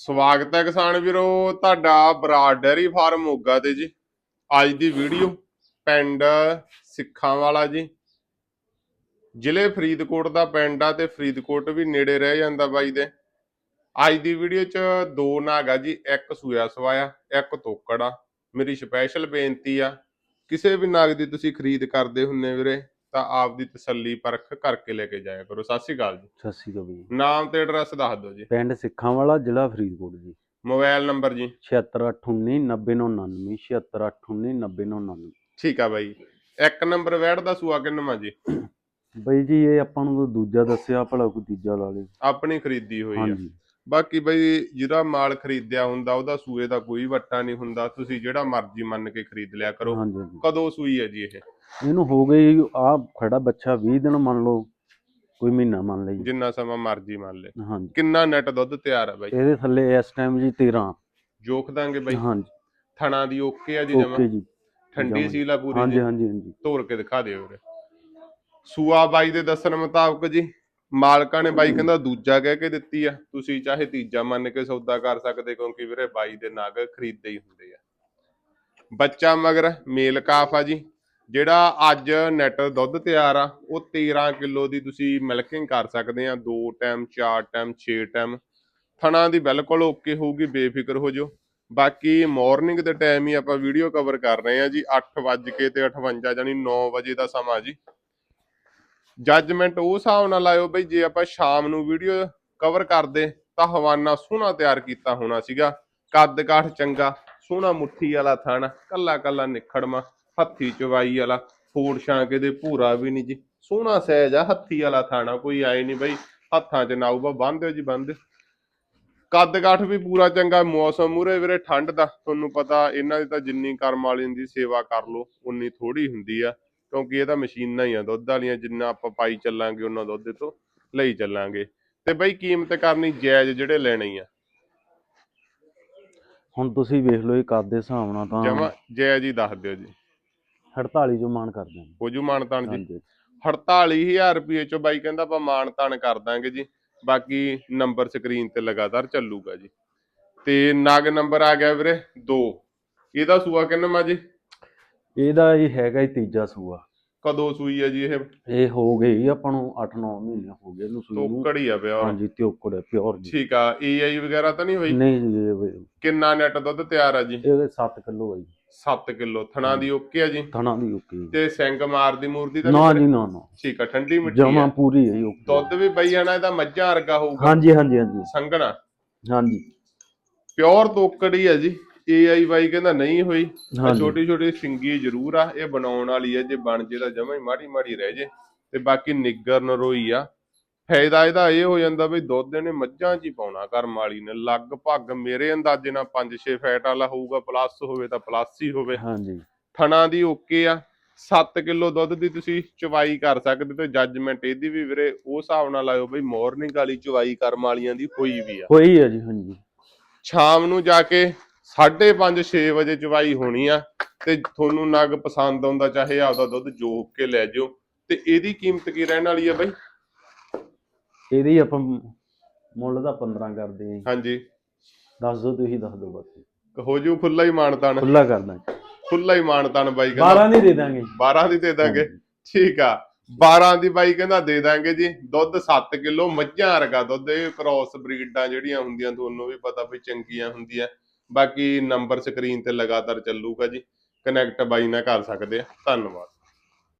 ਸਵਾਗਤ ਹੈ ਕਿਸਾਨ ਵੀਰੋ, ਤੁਹਾਡਾ ਬਰਾੜ ਡੈਰੀ ਫਾਰਮ ਮੋਗਾ ਤੇ ਜੀ। ਅੱਜ ਦੀ ਵੀਡੀਓ ਪਿੰਡ ਸਿੱਖਾਂ ਵਾਲਾ ਜੀ। ਜ਼ਿਲ੍ਹੇ ਫਰੀਦਕੋਟ ਦਾ ਪਿੰਡ ਆ ਤੇ ਫਰੀਦਕੋਟ ਵੀ ਨੇੜੇ ਰਹਿ ਜਾਂਦਾ ਬਾਈ ਦੇ। ਅੱਜ ਦੀ ਵੀਡੀਓ 'ਚ ਦੋ ਨਾਗਾ ਜੀ, ਇੱਕ ਸੂਆ ਸਵਾਇਆ, ਇੱਕ ਤੋਕੜ ਆ। ਮੇਰੀ ਸਪੈਸ਼ਲ ਬੇਨਤੀ ਆ, ਕਿਸੇ ਵੀ ਨਾਗ ਦੀ ਤੁਸੀਂ ਖਰੀਦ ਕਰਦੇ ਹੁੰਨੇ ਵੀਰੇ ਤਾਂ ਆਪ ਦੀ ਤਸੱਲੀ ਪਰਖ ਕਰਕੇ ਲੈ ਕੇ ਜਾਇਆ ਕਰੋ। ਸਤਿ ਸ਼੍ਰੀ ਅਕਾਲ ਜੀ। ਸਤਿ ਸ਼੍ਰੀ ਅਕਾਲ ਜੀ। ਨਾਮ ਤੇ ਐਡਰੈਸ ਦੱਸ ਦਿਓ ਜੀ। ਪਿੰਡ ਸਿੱਖਾਂ ਵਾਲਾ ਜ਼ਿਲ੍ਹਾ ਫਰੀਦਕੋਟ ਜੀ। ਮੋਬਾਈਲ ਨੰਬਰ ਜੀ। 7689090999 7689090999 ਠੀਕ ਆ ਬਾਈ। ਇੱਕ ਨੰਬਰ ਵੈੜ ਦਾ ਸੂਆ ਕਿੰਨਵਾਂ ਜੀ? ਬਈ ਜੀ ਇਹ ਆਪਾਂ ਨੂੰ ਦੂਜਾ ਦੱਸਿਆ ਭਲਾ ਕੋਈ ਤੀਜਾ ਲਾ ਲੇ। ਆਪਣੀ ਖਰੀਦੀ ਹੋਈ ਆ। ਬਾਕੀ ਬਈ ਜਿਹੜਾ ਮਾਲ ਖਰੀਦਿਆ ਹੁੰਦਾ ਉਹਦਾ ਸੂਏ ਦਾ ਕੋਈ ਵੱਟਾ ਨਹੀਂ ਹੁੰਦਾ। ਤੁਸੀਂ ਜਿਹੜਾ ਮਰਜ਼ੀ ਮੰਨ ਕੇ ਖਰੀਦ ਲਿਆ ਕਰੋ। ਕਦੋਂ ਸੂਈ ਹੈ ਜੀ ਇਹ? ਇਹਨੂੰ ਹੋ ਗਈ ਆ ਖੜਾ ਬੱਚਾ 20 ਦਿਨ ਮੰਨ ਲਓ ਕੋਈ ਮਹੀਨਾ ਮੰਨ ਲਈ ਜਿੰਨਾ ਸਮਾਂ ਮਰਜ਼ੀ ਮੰਨ ਲੈ। ਹਾਂਜੀ। ਕਿੰਨਾ ਨੈਟ ਦੁੱਧ ਤਿਆਰ ਹੈ ਬਾਈ? ਇਹਦੇ ਥੱਲੇ ਇਸ ਟਾਈਮ ਜੀ 13 ਜੋਖ ਦਾਂਗੇ ਬਾਈ? ਹਾਂਜੀ। ਥਣਾ ਦੀ ਓਕੇ ਆ ਜੀ ਜਮਾ? ਓਕੇ ਜੀ। ਠੰਡੀ। ਸੀਲਾ ਪੂਰੀ ਹਾਂਜੀ ਹਾਂਜੀ ਹਾਂਜੀ। ਤੋੜ ਕੇ ਦਿਖਾ ਦਿਓ ਵੀਰੇ। ਸੂਆ ਬਾਈ ਦੇ ਦੱਸਣ ਮੁਤਾਬਕ ਜੀ ਮਾਲਕਾਂ ਨੇ ਬਾਈ ਕਹਿੰਦਾ ਦੂਜਾ ਕਹਿ ਕੇ ਦਿੱਤੀ ਆ। ਤੁਸੀਂ ਚਾਹੇ ਤੀਜਾ ਮੰਨ ਕੇ ਸੌਦਾ ਕਰ ਸਕਦੇ ਕਿਉਂਕਿ ਵੀਰੇ ਬਾਈ ਦੇ ਨਗ ਖਰੀਦਦੇ ਹੀ ਹੁੰਦੇ ਆ। ਬੱਚਾ ਮਗਰ ਮੇਲ ਕਾਫ ਆ ਜੀ। ਜਿਹੜਾ ਅੱਜ ਨੈਟ ਦੁੱਧ ਤਿਆਰ ਆ, ਉਹ 13 ਕਿਲੋ ਦੀ ਤੁਸੀਂ ਮਿਲਕਿੰਗ ਕਰ ਸਕਦੇ ਆ, ਦੋ ਟਾਈਮ ਚਾਰ ਟਾਈਮ ਛੇ ਟਾਈਮ ਥਣਾ ਦੀ ਬਿਲਕੁਲ ਓਕੇ ਹੋਊਗੀ, ਬੇਫਿਕਰ ਹੋ ਜਾਓ। ਬਾਕੀ ਮਾਰਨਿੰਗ ਦੇ ਟਾਈਮ ਹੀ ਆਪਾਂ ਵੀਡੀਓ ਕਵਰ ਕਰ ਰਹੇ ਆ ਜੀ 8 ਵੱਜ ਕੇ ਤੇ 58 ਜਾਨੀ 9 ਵਜੇ ਦਾ ਸਮਾਂ ਜੀ। ਜੱਜਮੈਂਟ ਉਹ ਹਿਸਾਬ ਨਾਲ ਲਾਇਓ ਬਈ, ਜੇ ਆਪਾਂ ਸ਼ਾਮ ਨੂੰ ਵੀਡੀਓ ਕਵਰ ਕਰਦੇ, ਤਾਂ ਹਵਾਨਾ ਸੋਹਣਾ ਤਿਆਰ ਕੀਤਾ ਹੋਣਾ ਸੀਗਾ। ਕੱਦ ਕਾਠ ਚੰਗਾ, ਸੋਹਣਾ ਮੁੱਠੀ ਵਾਲਾ ਥਣ ਕੱਲਾ ਕੱਲਾ ਨਿਖੜਮਾ। ਹੱਥੀ ਚਵਾਈ ਵਾਲਾ ਫੋੜ ਛਾਂਕੇ ਦੇ ਭੂਰਾ ਵੀ ਨਹੀਂ ਜੀ। ਸੋਹਣਾ ਸਹਿਜ ਆ ਹੱਥੀ ਵਾਲਾ ਥਾਣਾ ਕੋਈ ਆਏ ਨਹੀਂ ਬਈ। ਹੱਥਾਂ 'ਚ ਨਾਊਗਾ ਬੰਨ੍ਹ ਜੀ ਬੰਨ੍ਹ ਦਿਓ। ਕੱਦ ਕਾਠ ਵੀ ਪੂਰਾ ਚੰਗਾ ਮੌਸਮ ਮੂਰੇ ਵੀਰੇ ਠੰਡ ਦਾ। ਤੁਹਾਨੂੰ ਪਤਾ ਇਹਨਾਂ ਦੀ ਤਾਂ ਜਿੰਨੀ ਕਰਮ ਵਾਲੀ ਦੀ ਸੇਵਾ ਕਰ ਲੋ ਉਨੀ ਥੋੜੀ ਹੁੰਦੀ ਆ। ਕਿਉਂਕਿ ਇਹ ਤਾਂ ਮਸ਼ੀਨਾਂ ਹੀ ਆ ਦੁੱਧ ਵਾਲੀਆਂ ਜਿੰਨਾ ਆਪਾਂ ਪਾਈ ਚੱਲਾਂਗੇ ਉਹਨਾਂ ਦੁੱਧ ਤੋਂ ਲਈ ਚੱਲਾਂਗੇ। ਤੇ ਬਈ ਕੀਮਤ ਕਰਨੀ ਜਾਇਜ਼ ਜਿਹੜੇ ਲੈਣੇ ਆ। ਹੁਣ ਤੁਸੀਂ ਵੇਖ ਲਓ ਇਹ ਕੱਦ ਦੇ ਹਿਸਾਬ ਨਾਲ ਤਾਂ ਜਮਾ ਜਾਇਜ਼ ਹੀ ਦੱਸ ਦਿਓ ਜੀ। 48 ਜੋ ਮਾਨ ਕਰਦੇ ਹਾਂ ਹੋ ਜੂ ਮਾਨਤਾਨ ਜੀ। ਹਾਂਜੀ। 48000 ਰੁਪਏ ਚੋਂ ਬਾਈ ਕਹਿੰਦਾ ਆਪਾਂ ਮਾਨਤਾਨ ਕਰ ਦਾਂਗੇ ਜੀ। ਬਾਕੀ ਨੰਬਰ ਸਕਰੀਨ ਤੇ ਲਗਾਤਾਰ ਚੱਲੂਗਾ ਜੀ। ਤੇ ਨਗ ਨੰਬਰ ਆ ਗਿਆ ਵੀਰੇ 2 ਇਹਦਾ ਸੂਆ ਕਿੰਨਾ ਜੀ? ਇਹਦਾ ਇਹ ਹੈਗਾ ਹੀ ਤੀਜਾ ਸੂਆ। ਕਦੋਂ ਸੂਈ ਹੈ ਜੀ ਇਹ? ਇਹ ਹੋ ਗਈ ਆਪਾਂ ਨੂੰ 8-9 ਮਹੀਨੇ ਹੋ ਗਏ ਇਹਨੂੰ ਸੂਈ ਨੂੰ। ਤੋਕੜੀ ਆ ਪਿਆ ਹਾਂਜੀ ਤਿਉਕੜ ਹੈ ਪਿਓਰ ਜੀ। ਠੀਕ ਆ ਏਆਈ ਵਗੈਰਾ ਤਾਂ ਨਹੀਂ ਹੋਈ? ਨਹੀਂ ਜੀ ਇਹ ਕਿੰਨਾ ਨੈਟ ਦੁੱਧ ਤਿਆਰ ਆ ਜੀ? ਇਹਦੇ 7 ਕਿਲੋ ਹੈ ਜੀ। 7 ਕਿਲੋ ਥਣਾ ਦੀ ਓਕੇ ਆ ਜੀ? ਥਣਾ ਦੀ ਓਕੇ ਤੇ ਸਿੰਘ ਮਾਰਦੀ ਮੂਰਦੀ ਤਾਂ ਨਾ ਜੀ ਨਾ ਨਾ। ਠੀਕ ਆ ਠੰਡੀ ਮਿੱਟੀ ਜਮਾ ਆ ਪੂਰੀ ਹੈ ਜੀ ਓਕੇ। ਦੁੱਧ ਵੀ ਬਈ ਜਾਣਾ ਇਹਦਾ ਮੱਝਾਂ ਵਰਗਾ ਹੋਊਗਾ। ਹਾਂਜੀ ਹਾਂਜੀ ਹਾਂਜੀ। ਸੰਘਣਾ। ਹਾਂਜੀ। ਪਿਓਰ ਤੋਕੜੀ ਆ ਜੀ। ਏਆਈ ਬਾਈ ਕਹਿੰਦਾ ਨਹੀਂ ਹੋਈ। ਛੋਟੀ ਛੋਟੀ ਸਿੰਗੀ ਜ਼ਰੂਰ ਆ। ਇਹ ਬਣਾਉਣ ਵਾਲੀ ਹੈ ਜੇ ਬਣ ਜੇ ਤਾਂ ਜਮਾ ਹੀ ਮਾੜੀ ਮਾੜੀ ਰਹਿ ਜੇ। ਤੇ ਬਾਕੀ ਨਿੱਗਰ ਨਰੋਈ ਆ। ਫਾਇਦਾ ਇਹਦਾ ਇਹ ਹੋ ਜਾਂਦਾ ਵੀ ਦੁੱਧ ਇਹਨੇ ਮੱਝਾਂ 'ਚ ਹੀ ਪਾਉਣਾ ਕਰਮ ਵਾਲੀ ਨੇ। ਲਗਭਗ ਮੇਰੇ ਅੰਦਾਜ਼ੇ ਨਾਲ 5-6 ਫੈਟ ਵਾਲਾ ਹੋਊਗਾ ਪਲੱਸ ਹੋਵੇ ਤਾਂ ਪਲੱਸ ਹੀ ਹੋਵੇ। ਹਾਂਜੀ। ਥਣਾ ਦੀ ਓਕੇ ਆ। 7 ਕਿਲੋ ਦੁੱਧ ਦੀ ਤੁਸੀਂ ਚਵਾਈ ਕਰ ਸਕਦੇ ਤੇ ਜੱਜਮੈਂਟ ਇਹਦੀ ਵੀ ਵੀਰੇ ਉਹ ਹਿਸਾਬ ਨਾਲ ਲਾਇਓ ਬਈ ਮਾਰਨਿੰਗ ਵਾਲੀ ਚਵਾਈ ਕਰਮ ਵਾਲੀਆਂ ਦੀ ਹੋਈ ਵੀ ਆ। ਹੋਈ ਹੈ ਜੀ ਹਾਂਜੀ। ਸ਼ਾਮ ਨੂੰ ਜਾ ਕੇ 5:30 6 ਵਜੇ ਚਵਾਈ ਹੋਣੀ ਆ ਤੇ ਤੁਹਾਨੂੰ ਨਗ ਪਸੰਦ ਆਉਂਦਾ ਚਾਹੇ ਆਪਦਾ ਦੁੱਧ ਜੋਕ ਕੇ ਲੈ ਜਿਓ। ਤੇ ਇਹਦੀ ਕੀਮਤ ਕੀ ਰਹਿਣ ਵਾਲੀ ਆ ਬਈ? ਇਹਦੀ ਆਪਾਂ ਮੁੱਲ ਦਾ 15 ਕਰਦੇ ਹਾਂ ਜੀ। ਹਾਂਜੀ। ਦੱਸ ਦਿਓ ਤੁਸੀਂ ਦੱਸ ਦਿਓ ਬਸ ਹੋ ਜੂ ਖੁੱਲਾ ਹੀ ਮਾਨਤਾਨ ਖੁੱਲਾ ਕਰ ਦਾਂਗੇ। ਖੁੱਲਾ ਹੀ ਮਾਨਤਾਨ ਬਾਈ ਕਹਿੰਦਾ। 12 ਨਹੀਂ ਦੇ ਦਾਂਗੇ। 12 ਦੀ ਦੇ ਦਾਂਗੇ। ਠੀਕ ਆ। 12 ਦੀ ਬਾਈ ਕਹਿੰਦਾ ਦੇ ਦਾਂਗੇ ਜੀ। ਦੁੱਧ 7 ਕਿਲੋ ਮੱਝਾਂ ਵਰਗਾ ਦੁੱਧ। ਇਹ ਕ੍ਰਾਸ ਬਰੀਡਾਂ ਜਿਹੜੀਆਂ ਹੁੰਦੀਆਂ ਤੁਹਾਨੂੰ ਵੀ ਪਤਾ ਵੀ ਚੰਗੀਆਂ ਹੁੰਦੀਆਂ। ਬਾਕੀ ਨੰਬਰ ਸਕਰੀਨ ਤੇ ਲਗਾਤਾਰ ਚੱਲੂਗਾ ਜੀ। ਕਨੈਕਟ ਬਾਈ ਨਾਲ ਕਰ ਸਕਦੇ ਆ। ਧੰਨਵਾਦ।